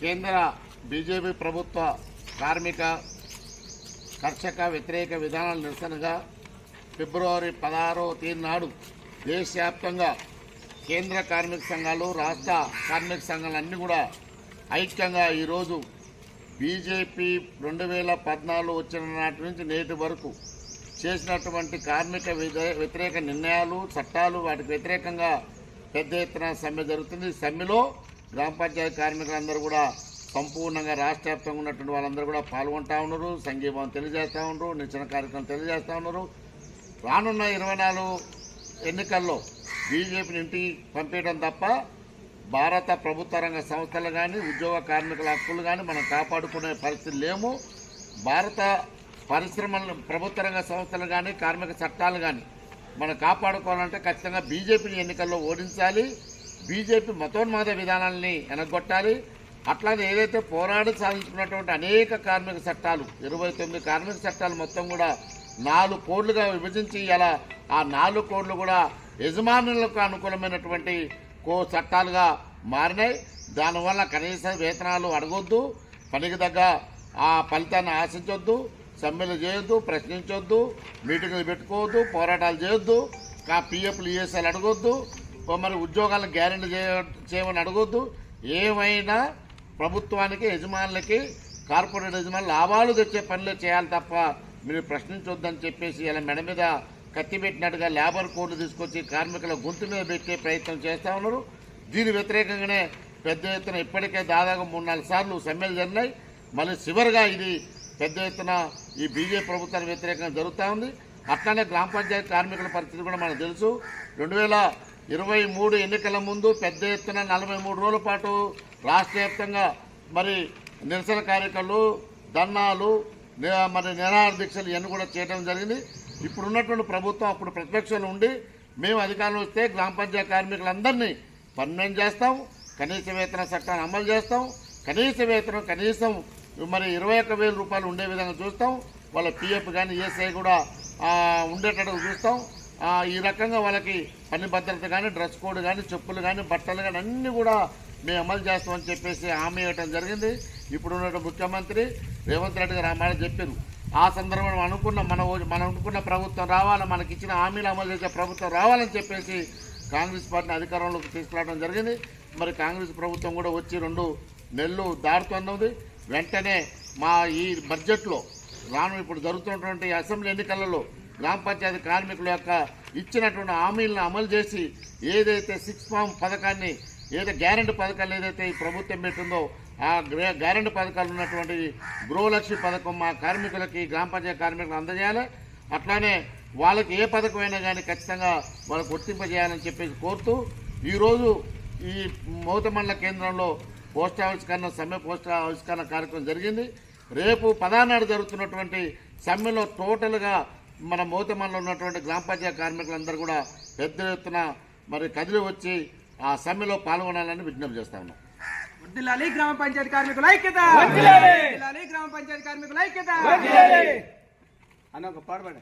కేంద్ర బీజేపీ ప్రభుత్వ కార్మిక కర్షక వ్యతిరేక విధానాల నిరసనగా ఫిబ్రవరి పదహారవ తేదీ నాడు దేశవ్యాప్తంగా కేంద్ర కార్మిక సంఘాలు రాష్ట్ర కార్మిక సంఘాలు అన్నీ కూడా ఐక్యంగా ఈరోజు బీజేపీ రెండు వేల పద్నాలుగు వచ్చిన నాటి నుంచి నేటి వరకు చేసినటువంటి కార్మిక వ్యతిరేక నిర్ణయాలు చట్టాలు వాటికి వ్యతిరేకంగా పెద్ద ఎత్తున సమ్మె జరుగుతుంది. సమ్మెలో గ్రామ పంచాయతీ కార్మికులందరూ కూడా సంపూర్ణంగా రాష్ట్ర వ్యాప్తంగా ఉన్నటువంటి వాళ్ళందరూ కూడా పాల్గొంటా ఉన్నారు. సంఘీభావం తెలియజేస్తూ ఉన్నారు. నిచ్చిన కార్యక్రమం తెలియజేస్తూ ఉన్నారు. రానున్న ఇరవై నాలుగు ఎన్నికల్లో బీజేపీని ఇంటికి పంపించడం తప్ప భారత ప్రభుత్వ రంగ సంస్థలు కానీ ఉద్యోగ కార్మికుల హక్కులు కానీ మనం కాపాడుకునే పరిస్థితి లేము. భారత పరిశ్రమలు ప్రభుత్వ రంగ సంస్థలు కానీ కార్మిక చట్టాలు కానీ మనం కాపాడుకోవాలంటే ఖచ్చితంగా బీజేపీని ఎన్నికల్లో ఓడించాలి. బీజేపీ మతోన్మాద విధానాలని ఎనగొట్టాలి. అట్లానే ఏదైతే పోరాడి సాధించుకున్నటువంటి అనేక కార్మిక చట్టాలు ఇరవై తొమ్మిది కార్మిక చట్టాలు మొత్తం కూడా నాలుగు కోడ్లుగా విభజించి ఇలా ఆ నాలుగు కోడ్లు కూడా యజమానులకు అనుకూలమైనటువంటి కో చట్టాలుగా మారినాయి. దానివల్ల కనీస వేతనాలు అడగొద్దు పనికి తగ్గ ఆ ఫలితాన్ని ఆశించొద్దు సమ్మెలు చేయొద్దు ప్రశ్నించొద్దు మీటింగ్లు పెట్టుకోవద్దు పోరాటాలు చేయొద్దు కా పిఎఫ్లు ఈఎస్ఐలు అడగొద్దు మరి ఉద్యోగాలను గ్యారెంటీ చేయ చేయమని అడగొద్దు. ఏమైనా ప్రభుత్వానికి యజమానులకి కార్పొరేట్ యజమానులు లాభాలు తెచ్చే పనులే చేయాలి తప్ప మీరు ప్రశ్నించొద్దని చెప్పేసి ఇలా మెడ మీద కత్తి పెట్టినట్టుగా లేబర్ కోడ్లు తీసుకొచ్చి కార్మికుల గొంతు మీద పెట్టే ప్రయత్నం చేస్తూ ఉన్నారు. దీని వ్యతిరేకంగానే పెద్ద ఎత్తున ఇప్పటికే దాదాపు మూడు నాలుగు సార్లు సమ్మెలు జరిగినాయి. మళ్ళీ చివరిగా ఇది పెద్ద ఎత్తున ఈ బీజేపీ ప్రభుత్వానికి వ్యతిరేకంగా జరుగుతూ ఉంది. అట్లానే గ్రామ పంచాయతీ కార్మికుల పరిస్థితి కూడా మనకు తెలుసు. రెండు వేల ఇరవై మూడు ఎన్నికల ముందు పెద్ద ఎత్తున నలభై మూడు రోజుల పాటు రాష్ట్ర వ్యాప్తంగా మరి నిరసన కార్యక్రమాలు ధర్నాలు మరి నిరాహార దీక్షలు ఇవన్నీ కూడా చేయడం జరిగింది. ఇప్పుడున్నటువంటి ప్రభుత్వం అప్పుడు ప్రతిపక్షంలో ఉండి మేము అధికారంలో వస్తే గ్రామ పంచాయతీ కార్మికులందరినీ పర్మనెంట్ చేస్తాం కనీస వేతన చట్టాన్ని అమలు చేస్తాం కనీస వేతనం కనీసం మరి ఇరవై ఒక్క వేల రూపాయలు ఉండే విధంగా చూస్తాం వాళ్ళ పిఎఫ్ కానీ ఈఎస్ఐ కూడా ఉండేటట్టుగా ఉండేటట్టు చూస్తాం. ఈ రకంగా వాళ్ళకి పని భద్రత కానీ డ్రెస్ కోడ్ కానీ చెప్పులు కానీ బట్టలు కానీ అన్నీ కూడా మేము అమలు చేస్తామని చెప్పేసి హామీ ఇవ్వడం జరిగింది. ఇప్పుడున్న ముఖ్యమంత్రి రేవంత్ రెడ్డి గారు ఆ మాట చెప్పారు. ఆ సందర్భంలో మనం అనుకున్న మన మనం అనుకున్న ప్రభుత్వం రావాలి మనకి ఇచ్చిన హామీలు అమలు చేసే ప్రభుత్వం రావాలని చెప్పేసి కాంగ్రెస్ పార్టీని అధికారంలోకి తీసుకురావడం జరిగింది. మరి కాంగ్రెస్ ప్రభుత్వం కూడా వచ్చి రెండు నెలలు దాడుతున్నది వెంటనే మా ఈ బడ్జెట్లో రాను ఇప్పుడు జరుగుతున్నటువంటి అసెంబ్లీ ఎన్నికలలో గ్రామ పంచాయతీ కార్మికుల యొక్క ఇచ్చినటువంటి హామీలను అమలు చేసి ఏదైతే సిక్స్ ఫామ్ పథకాన్ని ఏదైతే గ్యారంటీ పథకాలు ఏదైతే ఈ ప్రభుత్వం పెట్టిందో ఆ గ్రే- పథకాలు ఉన్నటువంటి గృహలక్ష్మి పథకం మా కార్మికులకి గ్రామ పంచాయతీ కార్మికులకు అందజేయాలి. అట్లానే వాళ్ళకి ఏ పథకమైనా కానీ ఖచ్చితంగా వాళ్ళకు వర్తింపజేయాలని చెప్పేసి కోరుతూ ఈరోజు ఈ మౌత మండల కేంద్రంలో పోస్ట్ ఆవిష్కరణ సమ్మె పోస్ట్ ఆవిష్కరణ కార్యక్రమం జరిగింది. రేపు పదానాడు జరుగుతున్నటువంటి సమ్మెలో టోటల్గా మన మౌతమల్లో ఉన్నటువంటి గ్రామ పంచాయతీ కార్మికులందరూ కూడా పెద్ద ఎత్తున మరి కదిలి వచ్చి ఆ సమ్మెలో పాల్గొనాలని విజ్ఞప్తి చేస్తా ఉన్నాం. వర్ధిల్లాలి గ్రామ పంచాయతీ కార్మికుల ఐక్యత! వర్ధిల్లాలి గ్రామ పంచాయతీ కార్మికుల ఐక్యత! అన్న ఒక పాడబడే